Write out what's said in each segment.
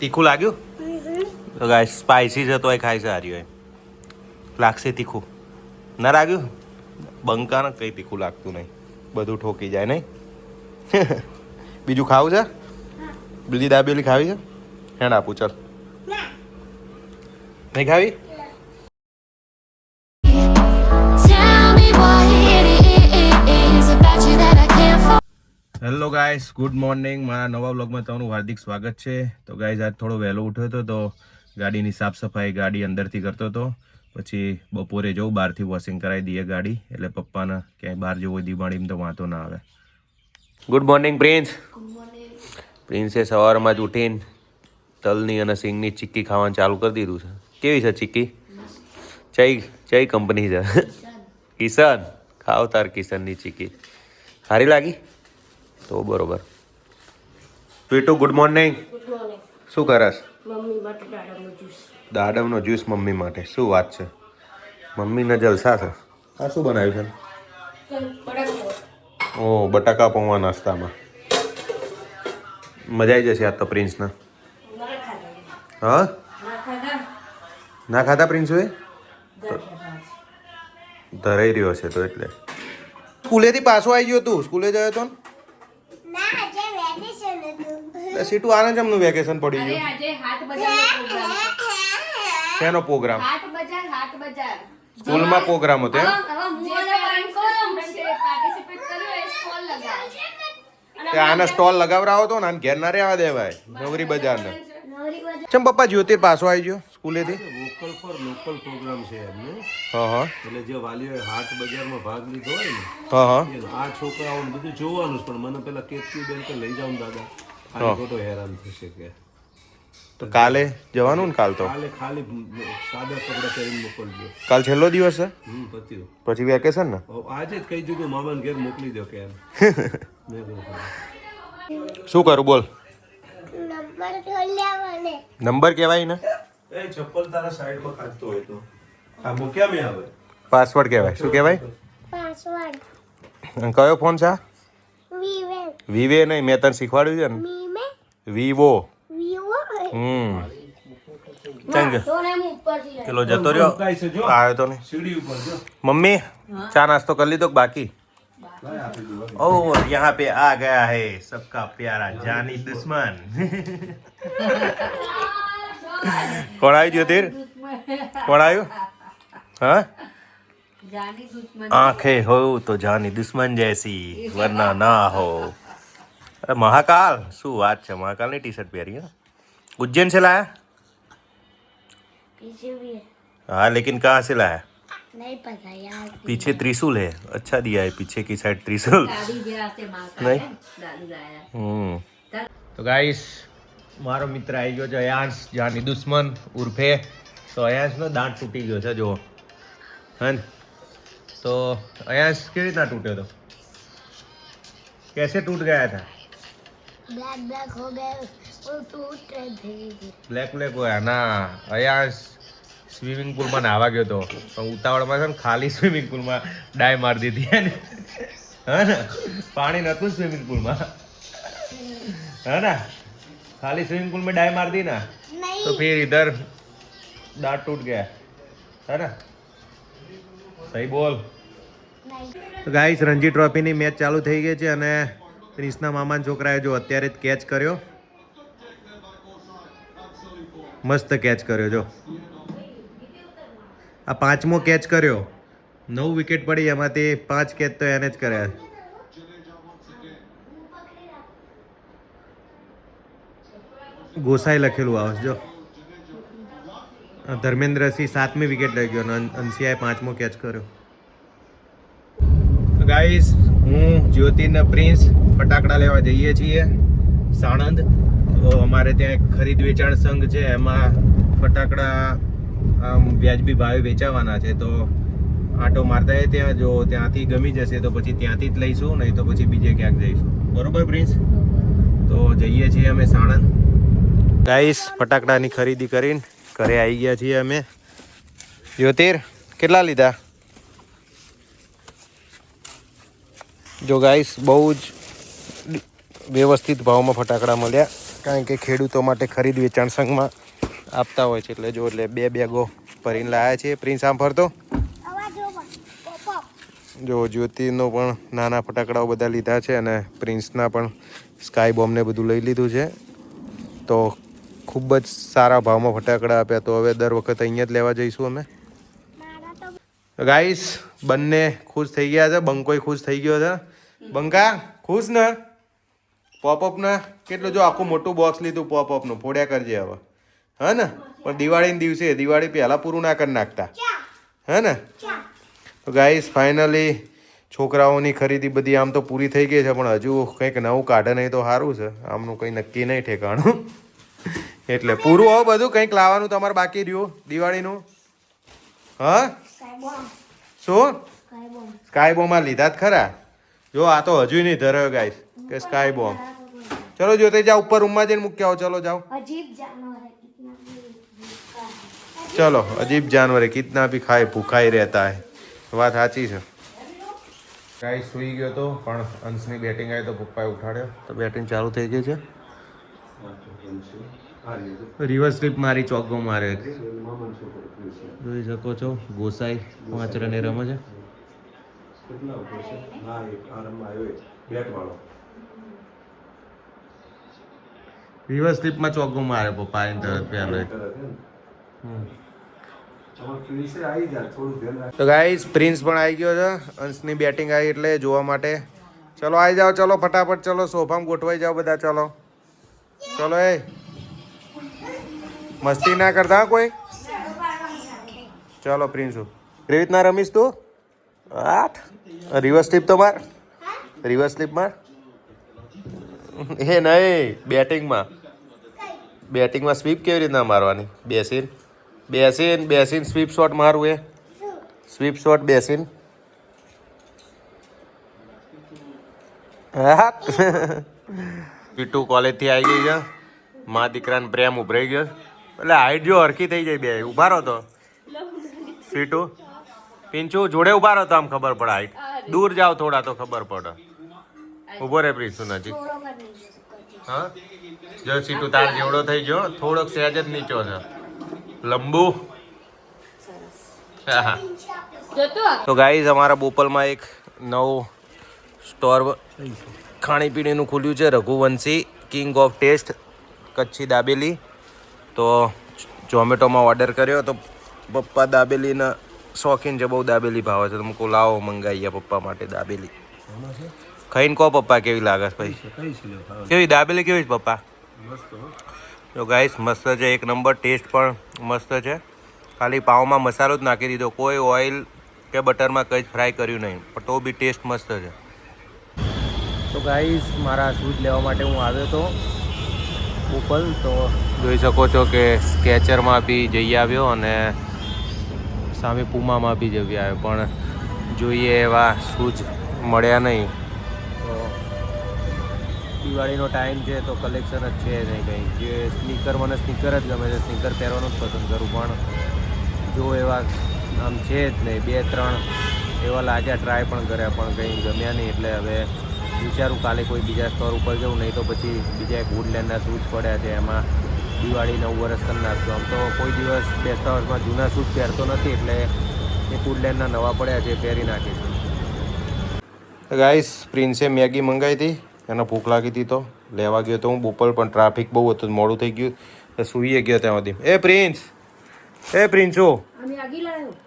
તીખું લાગ્યું? તો ગાય સ્પાઇસી છે તોય ખાય છે હોય. લાગશે તીખું. ના લાગ્યું? બંકાને કંઈ તીખું લાગતું નહીં. બધું ઠોકી જાય નહીં. બીજું ખાવું છે? બીજી દાબેલી ખાવી છે? હેણ આપું ચાલ નહીં ખાવી? હેલો ગાઈસ ગુડ મોર્નિંગ મારા નવા બ્લોગમાં તમારું હાર્દિક સ્વાગત છે. તો ગાઈઝ આજ થોડો વહેલો ઉઠ્યો હતો તો ગાડીની સાફ સફાઈ ગાડી અંદરથી કરતો હતો. પછી બપોરે જવું બહારથી વોશિંગ કરાવી દઈએ ગાડી. એટલે પપ્પાને ક્યાંય બહાર જવું હોય દિવાળીમાં તો વાંધો ના આવે. ગુડ મોર્નિંગ પ્રિન્સ પ્રિન્સે સવારમાં જ ઉઠીને તલની અને સિંગની ચીક્કી ખાવાનું ચાલુ કરી દીધું છે. કેવી છે ચીક્કી? ચઈ ચઈ કંપની છે. કિશન. ખાવ તાર કિશનની ચીક્કી. સારી લાગી? તો બરોબર. પીટુ ગુડ મોર્નિંગ શું કરસ? દાડમનો જ્યુસ મમ્મી માટે. શું વાત છે? મમ્મીને જલસા છે? આ શું બનાવ્યું છે? ઓ બટાકા પૌવા નાસ્તામાં. મજા આવી જશે આ તો પ્રિન્સના? ના હા? ના ખાધા? ના ખાધા પ્રિન્સુએ ધરાઈ રહ્યો છે. તો એટલે. સ્કૂલેથી પાછો આવી ગયો તું. સ્કૂલે ગયો તો ને? સીટું આને જમનું વેકેશન પડી ગયું. આજે હાટ બજારનો પ્રોગ્રામ શેનો પ્રોગ્રામ હાટ બજાર હાટ બજાર. સ્કૂલમાં પ્રોગ્રામ હતો તે આને સ્ટોલ લગાવરાવો તો ને આને ઘેર ના રહેવા દેવાય. નવરી બજારને. ચમ પપ્પા જ્યોતિર પાછો આવી ગયો સ્કૂલેથી? લોકલ ફોર લોકલ પ્રોગ્રામ છે એમને. હા હા. એટલે જે વાલીઓએ હાટ બજારમાં ભાગ લીધો હોય ને હા હા. આ છોકરાઓને બધું જોવાનું જ પણ મને પેલા કેતકી બેન કે લઈ જાઉં દાદા. ખોટો હેરાન થશે કે તો કાલે જવાનું ને કાલ તો કાલે ખાલી સાદા કપડા પહેરીને મોકલજો કાલ છેલ્લો દિવસ છે હમ પત્યું પછી વેકેશન ને? આજે જ કહી દીધું મામાને ઘેર મોકલી દો કે. શું કરું બોલ? નંબર કહેવાય ને? એ ચપ્પલ તારા સાઈડમાં ખાચતો હોય તો. આ મૂક્યા મેં આવે પાસવર્ડ કહેવાય. શું કહેવાય? અને કયો ફોન છે આ? વિવે નહીં મેં તને શીખવાડ્યું છે ને? વિવો ચલો જતો आयो तो नहीं मम्मी મમ્મી ચા कर ली तो बाकी और यहाँ पे आ गया है सबका प्यारा जानी दुश्मन कौन आयु ज्योतिर कौन आयु आँखें हो तो जानी दुश्मन जैसी वरना ना हो અરે મહાકાલ શું વાત છે મહાકાલની ટી શર્ટ પહેરી હા उज्जैन से लाया पीछे भी है हाँ लेकिन कहाँ से लाया नहीं पता यार पीछे त्रिशूल है अच्छा दिया है पीछे की साइड त्रिशूल दादी जरा से माँ नहीं दादी लाया હમ તો ગાઈસ મારો મિત્ર આવી ગયો છે અયાંશ જાની દુશ્મન ઉર્ફે તો અયાંશનો દાંત તૂટી ગયો છે જુઓ હે ને તો અયાંશ કેવી રીતના તૂટ્યો હતો कैसे टूट गया था ब्लैक ब्लैक हो गए वो टूट रहे थे બ્લેક બ્લેક હોય ના અયાંશ સ્વિમિંગ પુલમાં નાહવા ગયો હતો પણ ઉતાવળમાં છે ને ખાલી સ્વિમિંગ પુલમાં ડાય મારી દીધી હે ને હા ને પાણી નહોતું સ્વિમિંગ પુલમાં है ना खाली स्विमिंग पूल में डाई मार दी ना तो फिर इधर दांत टूट गया है ना सही बोल તો ગાઈસ રણજી ટ્રોફીની મેચ ચાલુ થઈ ગઈ છે અને પ્રિન્સના મામાના છોકરાએ જો અત્યારે જ કેચ કર્યો. મસ્ત કેચ કર્યો, જો. આ પાંચમો કેચ કર્યો. નવ વિકેટ પડી, એમાંથી પાંચ કેચ તો એને જ કર્યા. ગોસાઈ લખેલું આવશે જો. ધર્મેન્દ્રસિંહ સાતમી વિકેટ લઈ ગયો, અન- અંશિયાએ પાંચમો કેચ કર્યો. ગાઈસ હું જ્યોતિન પ્રિન્સ ફટાકડા લેવા જઈએ છીએ, સાણંદ. તો અમારે ત્યાં એક ખરીદ વેચાણ સંઘ છે, એમાં ફટાકડા, આમ, વ્યાજબી ભાવે વેચાવાના છે. તો આટો મારતા ત્યાં, જો ત્યાંથી ગમી જશે તો પછી ત્યાંથી જ લઈશું, નહીં તો પછી બીજે ક્યાંક જઈશું. બરોબર પ્રિન્સ? તો જઈએ છીએ અમે સાણંદ. ગાઈસ, ફટાકડાની ખરીદી કરીને ઘરે આવી ગયા છીએ અમે. જ્યોતિર, કેટલા લીધા? જો ગાઈસ બહુ જ વ્યવસ્થિત ભાવમાં ફટાકડા મળ્યા. કારણ કે ખેડૂતો માટે ખરીદ વેચાણ સંઘમાં આપતા હોય છે એટલે જો એટલે બે બેગો ભરીને લાયા છે. પ્રિન્સ આમ ફરતો? જો જ્યોતિનો પણ નાના ફટાકડાઓ બધા લીધા છે અને પ્રિન્સના પણ સ્કાય બોમ્બને બધું લઈ લીધું છે. તો ખૂબ જ સારા ભાવમાં ફટાકડા આપ્યા. તો હવે દર વખત અહીંયા જ લેવા જઈશું અમે. ગાઈસ બંને ખુશ થઈ ગયા છે. બંકોય ખુશ થઈ ગયો છે. બંકા ખુશ ને પોપઅપ ના કેટલું જો આખું મોટું બોક્સ લીધું પોપઅપનું ફોડ્યા કરજે હવે. હે ને પણ દિવાળીના દિવસે દિવાળી પહેલા પૂરું ના કરી નાખતા. હે ને તો ગાઈસ ફાઇનલી છોકરાઓની ખરીદી બધી આમ તો પૂરી થઈ ગઈ છે પણ હજુ કંઈક નવું કાઢે નહીં તો સારું છે. આમનું કંઈ નક્કી નહીં ઠેકાણું. એટલે પૂરું હવે બધું કંઈક લાવવાનું તમારે બાકી રહ્યું દિવાળીનું. હા? શું? સ્કાય બોમાં લીધા જ ખરા? જો આ તો હજુ નહીં ધરાયો ગાઈસ કે સ્કાય બોમ્બ ચલો જો તે જાઓ ઉપર રૂમમાં જઈને મૂકી આવો ચલો જાઓ. ચલો અજીબ જાનવર કિતના ભી ખાય ભૂખાઈ રહેતા હે. વાત સાચી છે. ગાય સૂઈ ગયો તો પણ અંશની બેટિંગ આવી તો પપ્પાએ ઉઠાડ્યો. તો બેટિંગ ચાલુ થઈ ગઈ છે. રિવર્સ સ્લીપ મારી ચોગ્ગો મારે જોઈ શકો છો ગોસાઈ પાંચ રને રમે છે. કેટલા ઉપર છે? ના એક આરંભ આવ્યો એક બેટ વાળો રિવર્સ સ્લીપમાં ચોગ્ગો મારે પપ્પા એને તરત પહેલો તો ગાઈસ પ્રિન્સ પણ આવી ગયો છે અંશની બેટિંગ આવી એટલે જોવા માટે. ચલો આવી જાઓ ચલો ફટાફટ ચલો સોફામાં ગોઠવાઈ જાઓ બધા ચલો. ચલો એ. મસ્તી ના કરતા કોઈ? ચલો પ્રિન્સુ કેવી રીતના રમીશ તું? આઠ. રિવર્સ સ્લીપ તો માર. રિવર્સ સ્લીપ માર. એ નહીં, બેટિંગમાં. બેટિંગમાં સ્વીપ કેવી રીતના મારવાની? બેસીન. બેસીન બેસીન સ્વીપ શોટ મારવું એ. સ્વીપ શોટ બેસીન. હા. પીટુ કોલેજથી આવી ગઈ છે. મા દીકરાને પ્રેમ ઉભરાઈ ગયો એટલે હાઈટ જો હરખી થઈ જાય બે. ઊભા રહો તો. પીટુ. પિંચુ જોડે ઊભા રહો તો આમ ખબર પડે હાઈટ. દૂર જાઓ થોડા તો ખબર પડે. ઊભો રે પ્રિન્સુ નજીક હા? જો સીટુ તાર જેવડો થઈ ગયો. થોડોક સહેજ જ નીચો છે. લંબુ. તો ગાઈઝ અમારા બોપલમાં એક નવું સ્ટોર ખાણીપીણીનું ખુલ્યું છે Raghuvanshi king of taste Kutchi dabeli. તો ઝોમેટોમાં ઓર્ડર કર્યો તો પપ્પા દાબેલીના શોખીન છે બહુ દાબેલી ભાવે છે. તમે મૂકો લાવો મંગાવીએ પપ્પા માટે દાબેલી. ખાઈને કહો પપ્પા કેવી લાગે છે ભાઈ. કેવી દાબેલી કેવી છે પપ્પા? જો ગાઈસ મસ્ત છે. એક નંબર ટેસ્ટ પણ મસ્ત છે. ખાલી પાવમાં મસાલો જ નાખી દીધો. કોઈ ઓઇલ કે બટરમાં કંઈ જ ફ્રાય કર્યું નહીં. પણ તો બી ટેસ્ટ મસ્ત છે. તો ગાઈસ મારા શૂઝ લેવા માટે હું આવ્યો હતો ઉપલ તો જોઈ શકો છો કે સ્કેચરમાં બી જઈ આવ્યો અને સામે પુમામાં બી જઈ આવે, પણ જોઈએ એવા શૂઝ મળ્યા નહીં. તો દિવાળીનો ટાઈમ છે તો કલેક્શન જ છે નહીં કંઈ. જે સ્નીકર, મને સ્નીકર જ ગમે છે, સ્નીકર પહેરવાનું જ પસંદ કરું, પણ જો એવા આમ છે જ નહીં, બે, ત્રણ એવા લાગ્યા ટ્રાય પણ કર્યા, પણ કંઈ ગમ્યા નહીં. એટલે હવે વિચારું કાલે કોઈ બીજા સ્ટોર ઉપર જવું નહીં તો પછી બીજા એક વુડલેન્ડના શૂઝ પડ્યા છે, એમાં દિવાળી નવ વર્ષ કરી નાખજો આમ તો કોઈ દિવસ બેસતા વર્ષમાં જૂના સૂટ પહેરતો નથી એટલે એ ફૂડલેન્ડના નવા પડ્યા છે એ પહેરી નાખીશું ગાઈસ પ્રિન્સે મેગી મંગાવી હતી. એને ભૂખ લાગી હતી તો લેવા ગયો તો હું બોપલ પણ ટ્રાફિક બહુ હતું મોડું થઈ ગયું. તો સૂઈએ ગયો ત્યાં સુધી. એ પ્રિન્સ એ પ્રિન્સો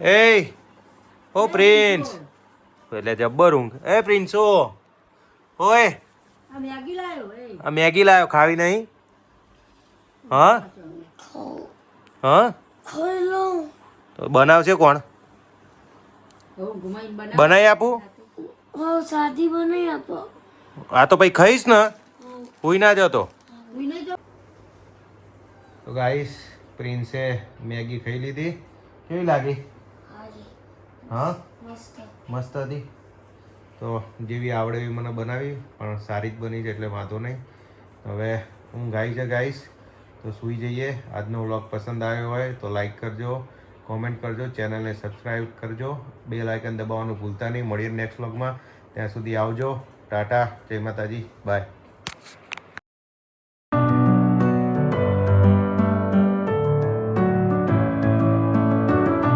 એ! ઓ પ્રિન્સ એટલે જબ્બર ઊંઘ. એ પ્રિન્સો ઓય! આ મેગી લાવ્યો ખાવી નહીં? હા? હા? તો બનાવશે કોણ? બનાવી. આપું? સાદી બનાવી આપો. આ તો પછી ખાઈશ ને. હુઈ ના જતો. તો ગાઈસ પ્રિન્સે મેગી ખાઈ લીધી. કેવી લાગી? હા? મસ્ત. હતી. તો જેવી આવડે એવી મને બનાવી પણ સારી જ બની છે એટલે વાંધો નહીં. હવે હું ગાઈ છે ગાઈશ તો સૂઈ જઈએ. આજનો વ્લોગ પસંદ આવ્યો હોય તો લાઈક કરજો કોમેન્ટ કરજો ચેનલને સબસ્ક્રાઈબ કરજો. બે લાઇકન દબાવવાનું ભૂલતા નહીં. મળીએ નેક્સ્ટ વ્લોગમાં. ત્યાં સુધી આવજો. ટાટા. જય માતાજી. બાય